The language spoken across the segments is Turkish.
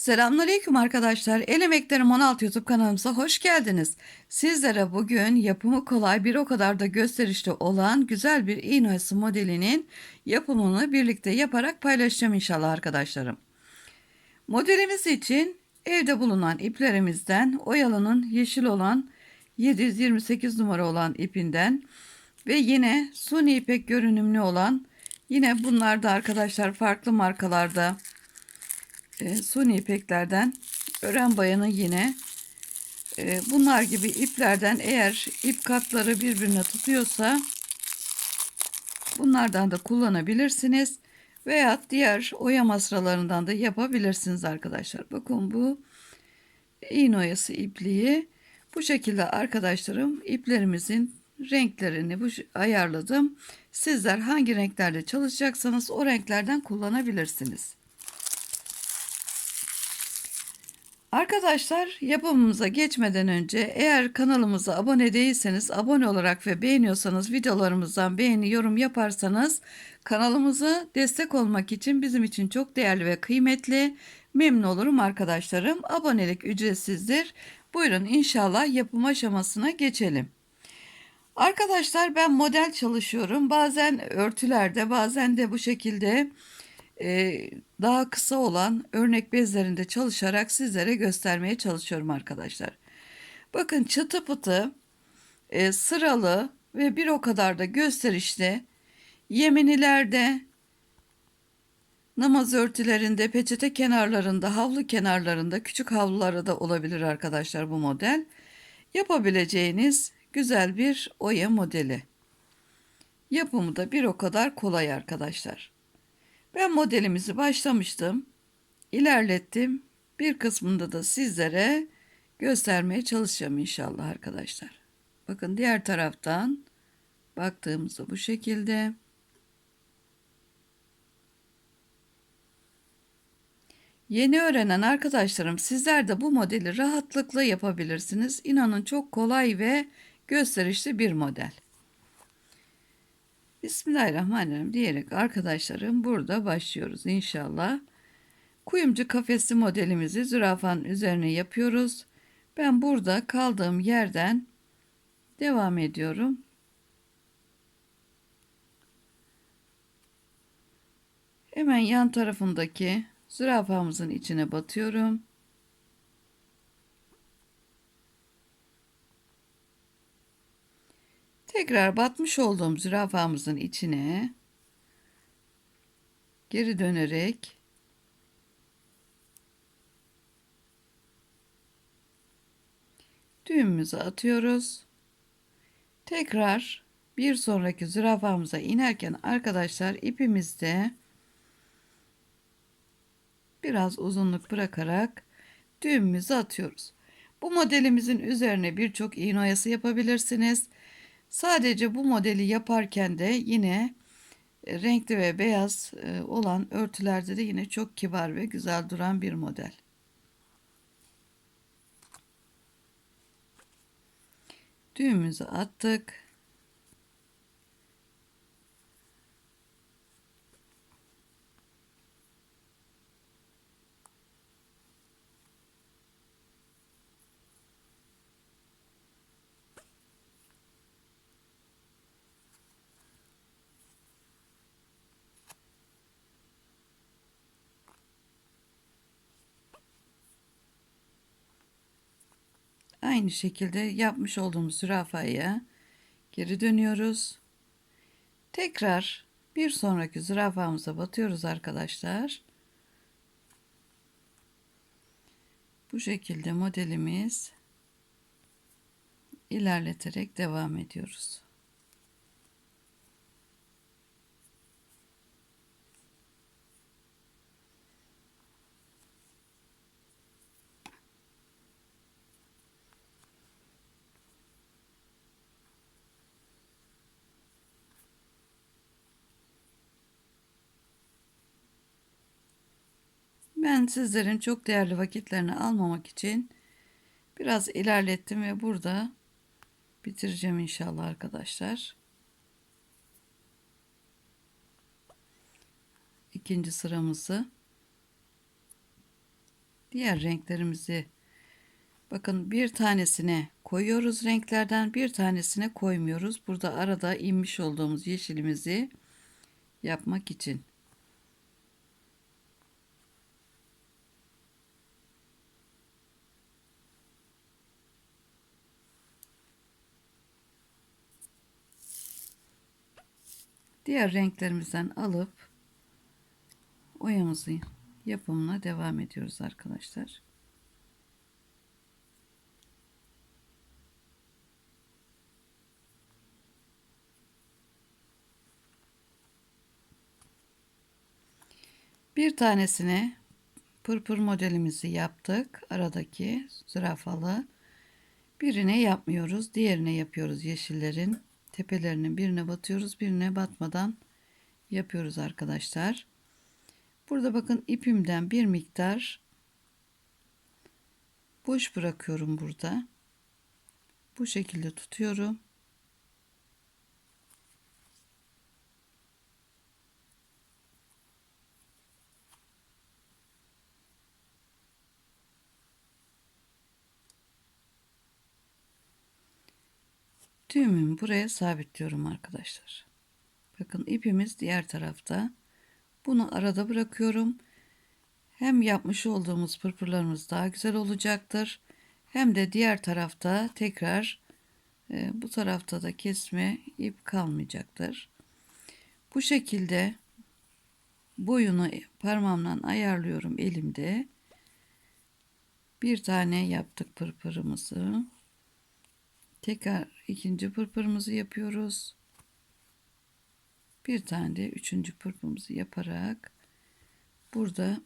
Selamünaleyküm arkadaşlar. El Emeklerim 16 YouTube kanalımıza hoş geldiniz. Sizlere bugün yapımı kolay bir o kadar da gösterişli olan güzel bir iğne modelinin yapımını birlikte yaparak paylaşacağım inşallah arkadaşlarım. Modelimiz için evde bulunan iplerimizden oyalının yeşil olan 728 numara olan ipinden ve yine suni ipek görünümlü olan yine bunlar da arkadaşlar farklı markalarda e, suni ipeklerden ören bayanı yine e, bunlar gibi iplerden eğer ip katları birbirine tutuyorsa bunlardan da kullanabilirsiniz veya diğer oya masralarından da yapabilirsiniz arkadaşlar. Bakın bu iğne oyası ipliği bu şekilde arkadaşlarım iplerimizin renklerini bu ayarladım. Sizler hangi renklerde çalışacaksanız o renklerden kullanabilirsiniz. Arkadaşlar yapımımıza geçmeden önce eğer kanalımıza abone değilseniz abone olarak ve beğeniyorsanız videolarımızdan beğeni yorum yaparsanız kanalımıza destek olmak için bizim için çok değerli ve kıymetli memnun olurum arkadaşlarım. Abonelik ücretsizdir. Buyurun inşallah yapım aşamasına geçelim. Arkadaşlar ben model çalışıyorum. Bazen örtülerde bazen de bu şekilde daha kısa olan örnek bezlerinde çalışarak sizlere göstermeye çalışıyorum arkadaşlar. Bakın çıtı pıtı e, sıralı ve bir o kadar da gösterişli yemenilerde namaz örtülerinde peçete kenarlarında havlu kenarlarında küçük havluları da olabilir arkadaşlar bu model yapabileceğiniz güzel bir oya modeli. Yapımı da bir o kadar kolay arkadaşlar. Ben modelimizi başlamıştım. İlerlettim. Bir kısmında da sizlere göstermeye çalışacağım inşallah arkadaşlar. Bakın diğer taraftan baktığımızda bu şekilde. Yeni öğrenen arkadaşlarım sizler de bu modeli rahatlıkla yapabilirsiniz. İnanın çok kolay ve gösterişli bir model. Bismillahirrahmanirrahim diyerek arkadaşlarım burada başlıyoruz inşallah. Kuyumcu kafesi modelimizi zürafanın üzerine yapıyoruz. Ben burada kaldığım yerden devam ediyorum. Hemen yan tarafındaki zürafamızın içine batıyorum. Tekrar batmış olduğum zürafamızın içine geri dönerek düğümümüzü atıyoruz. Tekrar bir sonraki zürafamıza inerken arkadaşlar ipimizde biraz uzunluk bırakarak düğümümüzü atıyoruz. Bu modelimizin üzerine birçok iğne oyası yapabilirsiniz. Sadece bu modeli yaparken de yine e, renkli ve beyaz e, olan örtülerde de yine çok kibar ve güzel duran bir model. Düğümümüzü attık. Aynı şekilde yapmış olduğumuz zürafaya geri dönüyoruz. Tekrar bir sonraki zürafamıza batıyoruz arkadaşlar. Bu şekilde modelimiz ilerleterek devam ediyoruz. Ben sizlerin çok değerli vakitlerini almamak için biraz ilerlettim ve burada bitireceğim inşallah arkadaşlar. İkinci sıramızı diğer renklerimizi bakın bir tanesine koyuyoruz renklerden bir tanesine koymuyoruz. Burada arada inmiş olduğumuz yeşilimizi yapmak için. Diğer renklerimizden alıp oyamızın yapımına devam ediyoruz arkadaşlar. Bir tanesine pırpır modelimizi yaptık. Aradaki zürafalı. Birine yapmıyoruz. Diğerine yapıyoruz yeşillerin. Tepelerinin birine batıyoruz. Birine batmadan yapıyoruz arkadaşlar. Burada bakın ipimden bir miktar boş bırakıyorum burada. Bu şekilde tutuyorum. Düğümümü buraya sabitliyorum arkadaşlar. Bakın ipimiz diğer tarafta. Bunu arada bırakıyorum. Hem yapmış olduğumuz pırpırlarımız daha güzel olacaktır. Hem de diğer tarafta tekrar e, bu tarafta da kesme ip kalmayacaktır. Bu şekilde boyunu parmağımla ayarlıyorum elimde. Bir tane yaptık pırpırımızı. Tekrar ikinci pırpırımızı yapıyoruz. Bir tane de üçüncü pırpırımızı yaparak burada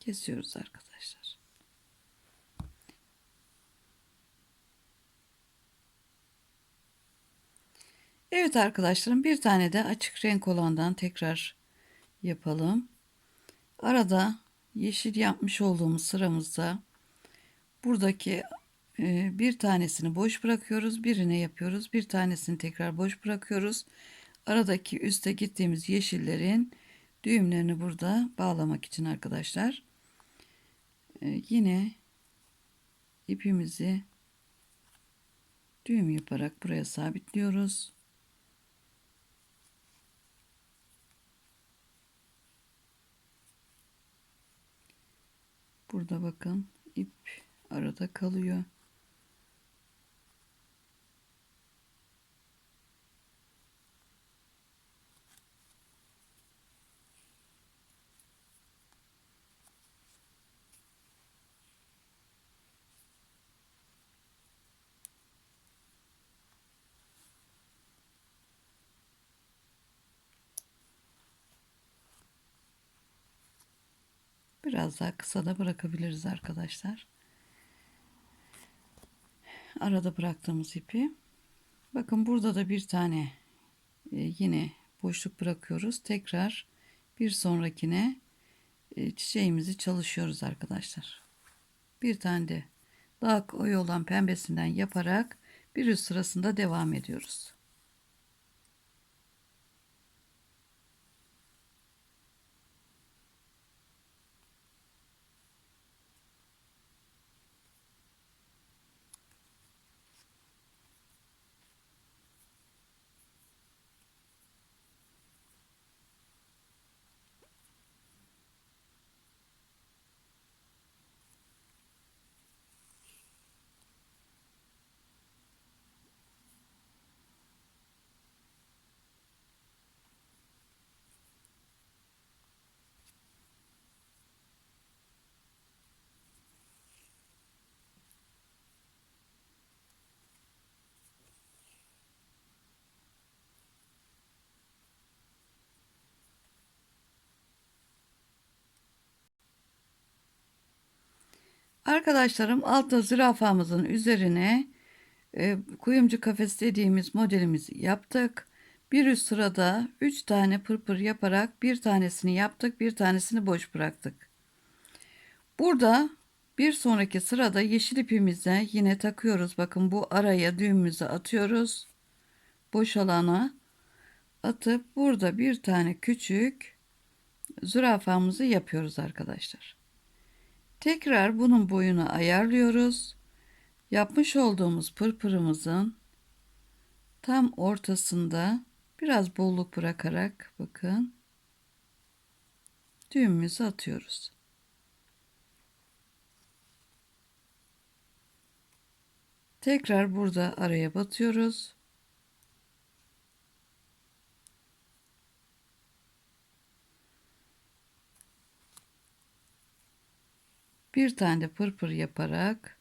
kesiyoruz arkadaşlar. Evet arkadaşlarım bir tane de açık renk olandan tekrar yapalım. Arada yeşil yapmış olduğumuz sıramızda buradaki bir tanesini boş bırakıyoruz. Birine yapıyoruz. Bir tanesini tekrar boş bırakıyoruz. Aradaki üste gittiğimiz yeşillerin düğümlerini burada bağlamak için arkadaşlar. Yine ipimizi düğüm yaparak buraya sabitliyoruz. Burada bakın ip arada kalıyor. Biraz daha kısa da bırakabiliriz arkadaşlar. Arada bıraktığımız ipi. Bakın burada da bir tane e, yine boşluk bırakıyoruz. Tekrar bir sonrakine e, çiçeğimizi çalışıyoruz arkadaşlar. Bir tane de daha koyu olan pembesinden yaparak bir üst sırasında devam ediyoruz. Arkadaşlarım altta zürafamızın üzerine e, kuyumcu kafes dediğimiz modelimizi yaptık. Bir üst sırada 3 tane pırpır yaparak bir tanesini yaptık, bir tanesini boş bıraktık. Burada bir sonraki sırada yeşil ipimize yine takıyoruz. Bakın bu araya düğümümüzü atıyoruz. Boş alana atıp burada bir tane küçük zürafamızı yapıyoruz arkadaşlar. Tekrar bunun boyunu ayarlıyoruz. Yapmış olduğumuz pırpırımızın tam ortasında biraz bolluk bırakarak bakın düğümümüzü atıyoruz. Tekrar burada araya batıyoruz. Bir tane pırpır yaparak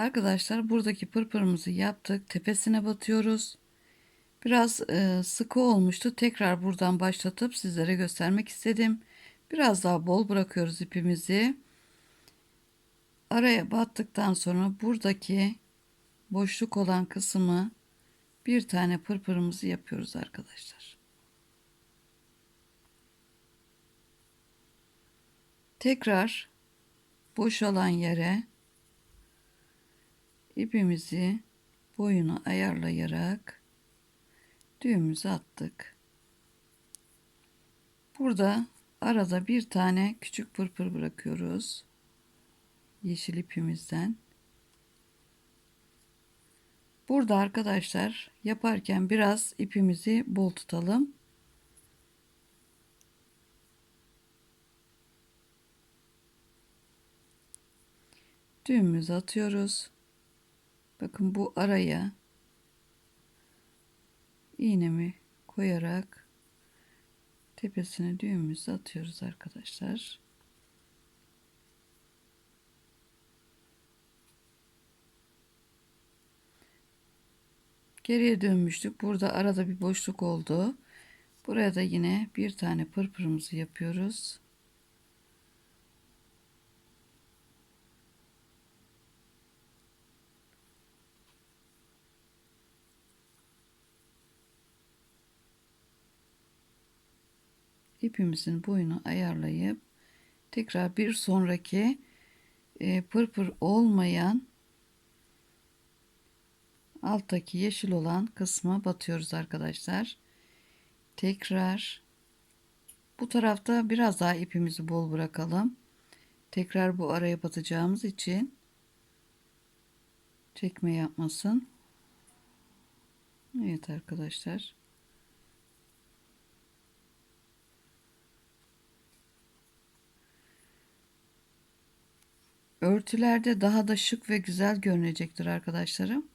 Arkadaşlar buradaki pırpırımızı yaptık. Tepesine batıyoruz. Biraz e, sıkı olmuştu. Tekrar buradan başlatıp sizlere göstermek istedim. Biraz daha bol bırakıyoruz ipimizi. Araya battıktan sonra buradaki boşluk olan kısmı bir tane pırpırımızı yapıyoruz arkadaşlar. Tekrar boş olan yere ipimizi boyunu ayarlayarak düğümümüzü attık. Burada arada bir tane küçük pırpır bırakıyoruz. Yeşil ipimizden. Burada arkadaşlar yaparken biraz ipimizi bol tutalım. Düğümümüzü atıyoruz. Bakın bu araya iğnemi koyarak tepesine düğümümüzü atıyoruz arkadaşlar. Geriye dönmüştük. Burada arada bir boşluk oldu. Buraya da yine bir tane pırpırımızı yapıyoruz. ipimizin boyunu ayarlayıp tekrar bir sonraki e, pırpır olmayan alttaki yeşil olan kısma batıyoruz arkadaşlar. Tekrar bu tarafta biraz daha ipimizi bol bırakalım. Tekrar bu araya batacağımız için çekme yapmasın. Evet arkadaşlar. Örtülerde daha da şık ve güzel görünecektir arkadaşlarım.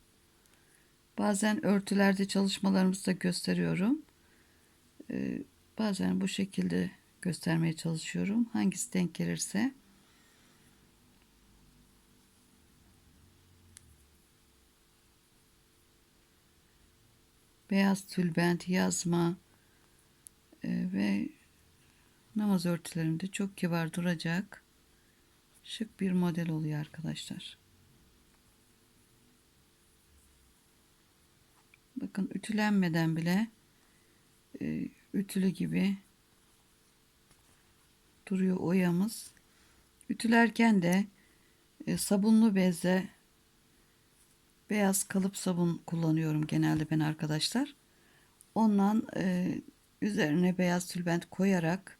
Bazen örtülerde çalışmalarımızı da gösteriyorum. Ee, bazen bu şekilde göstermeye çalışıyorum. Hangisi denk gelirse. Beyaz tülbent, yazma e, ve namaz örtülerinde çok kibar duracak şık bir model oluyor arkadaşlar. Bakın ütülenmeden bile e, ütülü gibi duruyor oyamız. Ütülerken de e, sabunlu bezle beyaz kalıp sabun kullanıyorum genelde ben arkadaşlar. Ondan e, üzerine beyaz tülbent koyarak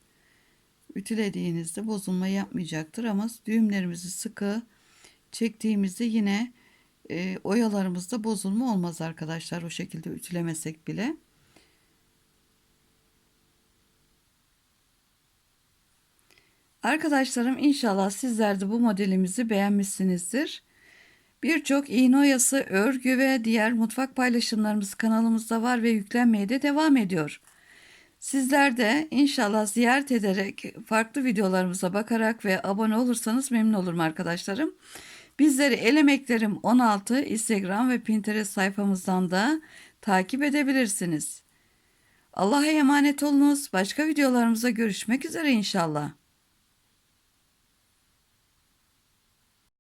ütülediğinizde bozulma yapmayacaktır ama düğümlerimizi sıkı çektiğimizde yine e, oyalarımızda bozulma olmaz arkadaşlar o şekilde ütülemesek bile. Arkadaşlarım inşallah sizler de bu modelimizi beğenmişsinizdir. Birçok iğne oyası, örgü ve diğer mutfak paylaşımlarımız kanalımızda var ve yüklenmeye de devam ediyor. Sizler de inşallah ziyaret ederek farklı videolarımıza bakarak ve abone olursanız memnun olurum arkadaşlarım. Bizleri El Emeklerim 16 Instagram ve Pinterest sayfamızdan da takip edebilirsiniz. Allah'a emanet olunuz. Başka videolarımıza görüşmek üzere inşallah.